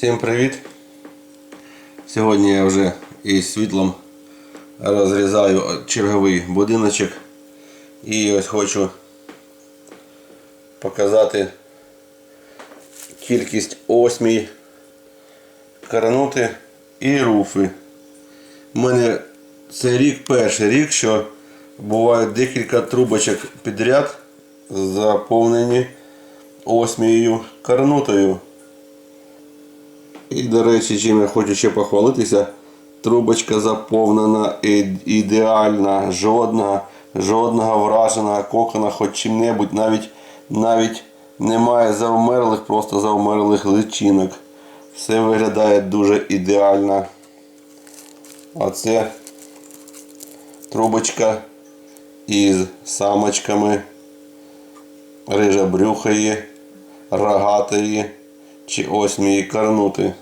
Всім привіт! Сьогодні я вже із світлом розрізаю черговий будиночок і ось хочу показати кількість осмій, карнути і руфи. У мене це рік перший рік, що бувають декілька трубочок підряд заповнені осмією карнутою. І, до речі, чим я хочу ще похвалитися, трубочка заповнена і- ідеальна, жодного, жодного враженого кокона, хоч чим-небудь, навіть, навіть немає завмерлих, просто завмерлих личинок. Все виглядає дуже ідеально. Оце трубочка із самочками рижа рижабрюхої, рогатої чи осьмії карнути.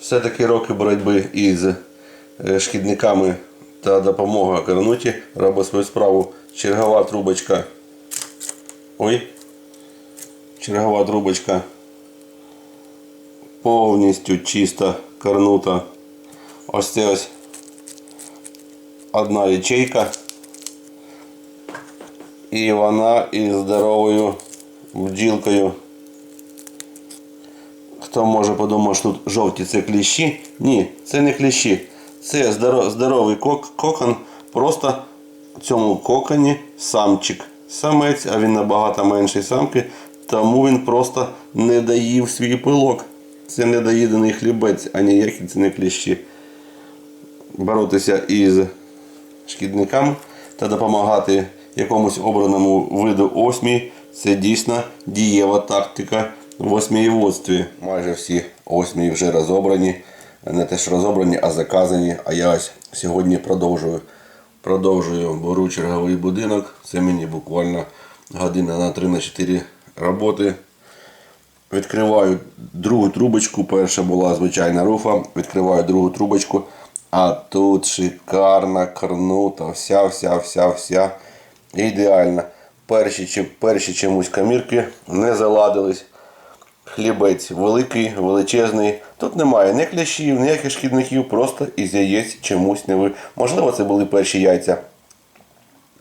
Все-таки роки боротьби із е, шкідниками та допомога карнуті робить свою справу. Чергова трубочка. Ой. Чергова трубочка. Повністю чиста карнута. Ось це ось одна ячейка. І вона із здоровою бджілкою. Хто може подумати, що тут жовті це кліщі? Ні, це не кліщі. Це здоровий кок- кокон. Просто в цьому коконі самчик. Самець, а він набагато менший самки, тому він просто не доїв свій пилок. Це недоїдений хлібець, а ніякі це не кліщі. Боротися із шкідниками та допомагати якомусь обраному виду осмій це дійсно дієва тактика в осмієводстві. Майже всі осмії вже розобрані. Не те, що розобрані, а заказані. А я ось сьогодні продовжую. Продовжую беру черговий будинок. Це мені буквально година на 3-4 роботи. Відкриваю другу трубочку. Перша була звичайна руфа. Відкриваю другу трубочку. А тут шикарна карнута. Вся, вся, вся, вся. Ідеальна. Перші, перші чомусь камірки не заладились. Хлібець великий, величезний. Тут немає ні клящів, ніяких шкідників, просто із яєць чомусь не ви. Можливо, це були перші яйця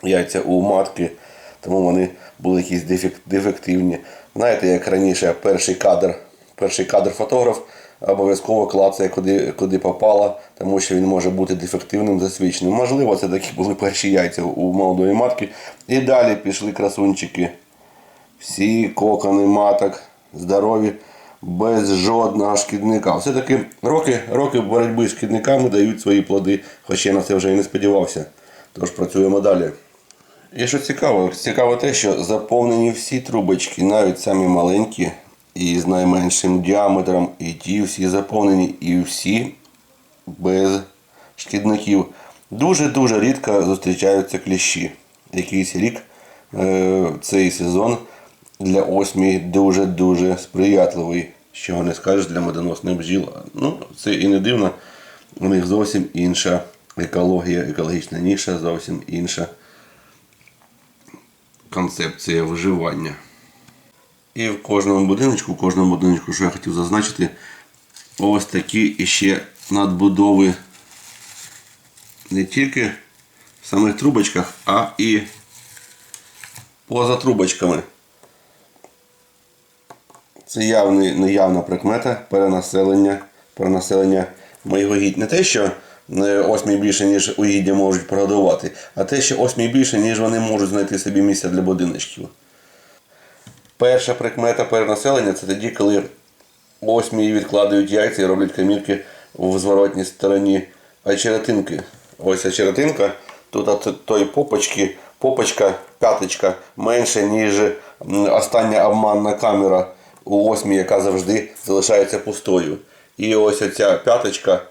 яйця у матки, тому вони були якісь дефективні. Знаєте, як раніше перший кадр, перший кадр фотограф обов'язково клацає, куди, куди попало, тому що він може бути дефективним, засвідченим. Можливо, це такі були перші яйця у молодої матки. І далі пішли красунчики. Всі кокони маток здорові, без жодного шкідника. Все-таки роки, роки боротьби з шкідниками дають свої плоди, хоч я на це вже і не сподівався. Тож працюємо далі. І що цікаво, цікаво те, що заповнені всі трубочки, навіть самі маленькі і з найменшим діаметром, і ті всі заповнені, і всі без шкідників. Дуже-дуже рідко зустрічаються кліщі. Якийсь рік е, цей сезон для осмій дуже-дуже сприятливий. Що не скажеш для медоносних бджіл. Ну, це і не дивно. У них зовсім інша екологія, екологічна ніша, зовсім інша концепція виживання. І в кожному будиночку, в кожному будиночку, що я хотів зазначити, ось такі іще надбудови не тільки в самих трубочках, а і поза трубочками. Це явний, неявна прикмета перенаселення, перенаселення моїх угідь. Не те, що е, осьмій більше, ніж угіддя можуть прогодувати, а те, що осьмій більше, ніж вони можуть знайти собі місце для будиночків. Перша прикмета перенаселення це тоді, коли осьмії відкладають яйця і роблять камірки в зворотній стороні очеретинки. Ось очеретинка, тут от тої попочки, попочка, п'яточка менше, ніж остання обманна камера у осмі, яка завжди залишається пустою. І ось оця п'яточка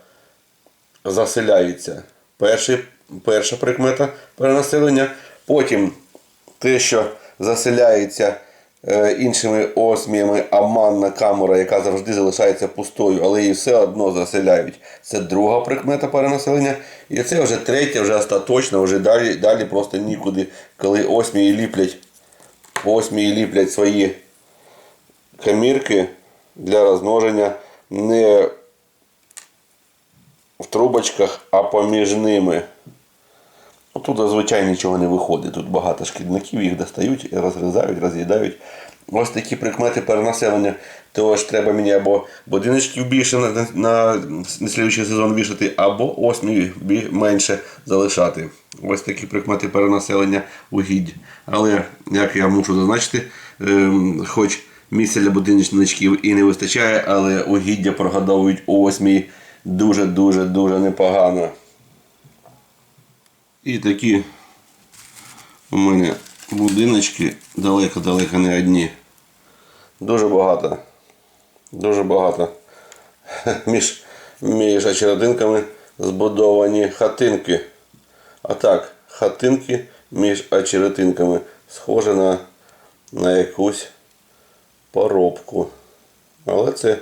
заселяється. Перший, перша прикмета перенаселення. Потім те, що заселяється е, іншими осміями обманна камера, яка завжди залишається пустою, але її все одно заселяють. Це друга прикмета перенаселення. І це вже третя, вже остаточна, вже далі, далі просто нікуди, коли осмії ліплять, осмії ліплять свої камірки для розмноження не в трубочках, а поміж ними. Ну, Тут зазвичай нічого не виходить. Тут багато шкідників, їх достають, розгризають, роз'їдають. Ось такі прикмети перенаселення. Тож треба мені або будиночків більше на, на, на слідуючий сезон вішати, або осмі менше залишати. Ось такі прикмети перенаселення угідь. Але, як я мушу зазначити, ем, хоч місця для будиночків і не вистачає, але угіддя прогадовують у осмій дуже-дуже дуже непогано. І такі у мене будиночки далеко-далеко не одні. Дуже багато. Дуже багато. Між, між очеретинками збудовані хатинки. А так, хатинки між очеретинками. Схоже на, на якусь поробку. Але це,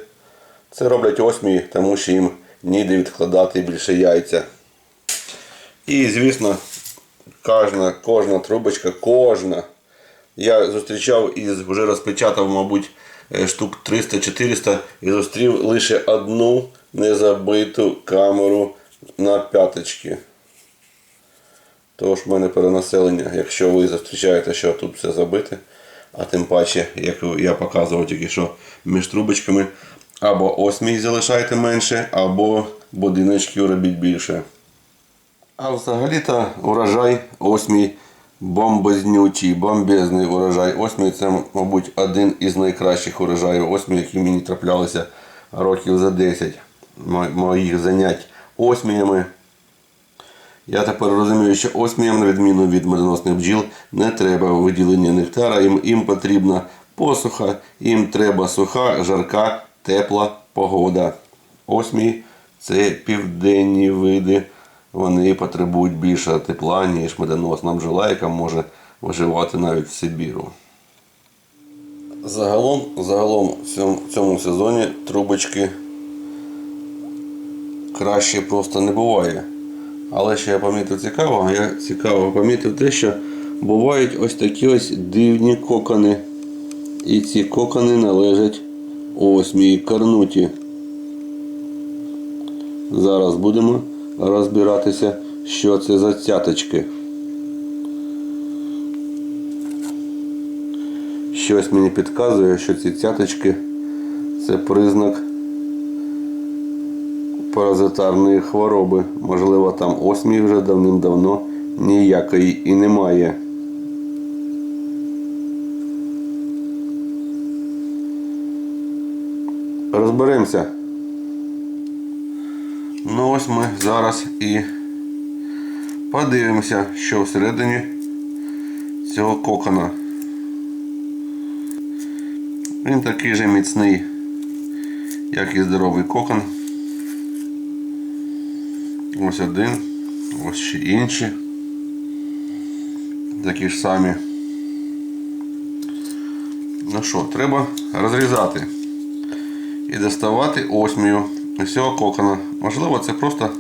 це роблять осмії, тому що їм ніде відкладати більше яйця. І, звісно, кожна, кожна трубочка, кожна. Я зустрічав і вже розпечатав, мабуть, е, штук 300-400 і зустрів лише одну незабиту камеру на п'яточки. Тож в мене перенаселення. Якщо ви зустрічаєте, що тут все забите, а тим паче, як я показував тільки що між трубочками, або осмій залишайте менше, або будиночків робіть більше. А взагалі-то урожай осмій бомбознючий, бомбезний урожай. Осмій це, мабуть, один із найкращих урожаїв осмій, які мені траплялися років за 10 моїх занять осміями. Я тепер розумію, що осміям, на відміну від медоносних бджіл, не треба виділення нектара, їм, їм потрібна посуха, їм треба суха, жарка, тепла погода. Осмій це південні види, вони потребують більше тепла, ніж медоносна бджола, яка може виживати навіть в Сибіру. Загалом, загалом в цьому, цьому сезоні трубочки краще просто не буває. Але що я помітив цікавого, я цікаво помітив те, що бувають ось такі ось дивні кокони. І ці кокони належать осмій карнуті. Зараз будемо розбиратися, що це за цяточки. Щось мені підказує, що ці цяточки це признак паразитарної хвороби. Можливо, там осмій вже давним-давно ніякої і немає. Розберемося. Ну ось ми зараз і подивимося, що всередині цього кокона. Він такий же міцний, як і здоровий кокон. Ось один, ось ще інші. Такі ж самі. Ну що, треба розрізати і доставати осмію з цього кокона. Можливо, це просто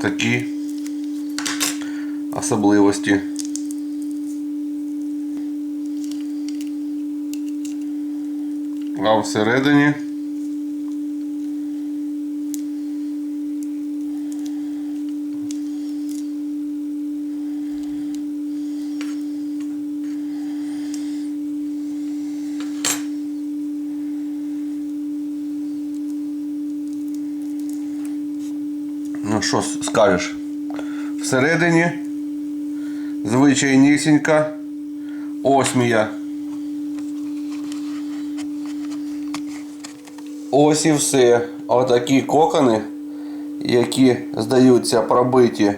такі особливості. А всередині Ну що скажеш? Всередині звичайнісінька осмія. Ось і все. Отакі кокони, які здаються пробиті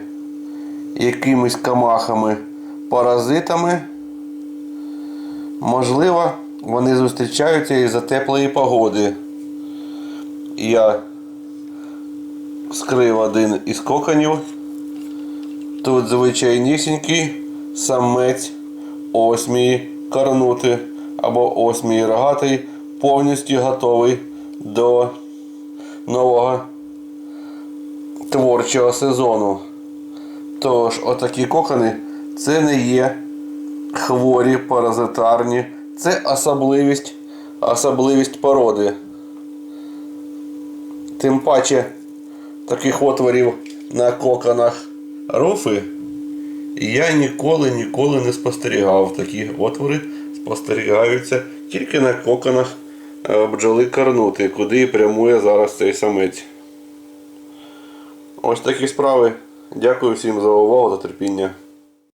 якимись камахами, паразитами. Можливо, вони зустрічаються із-за теплої погоди. Я скрив один із коконів. Тут звичайнісінький самець осмії карнути або осмії рогатий, повністю готовий до нового творчого сезону. Тож, отакі кокони це не є хворі, паразитарні, це особливість особливість породи. Тим паче таких отворів на коконах рофи я ніколи ніколи не спостерігав. Такі отвори спостерігаються тільки на коконах е, бджоли карнути, куди і прямує зараз цей самець. Ось такі справи. Дякую всім за увагу та терпіння.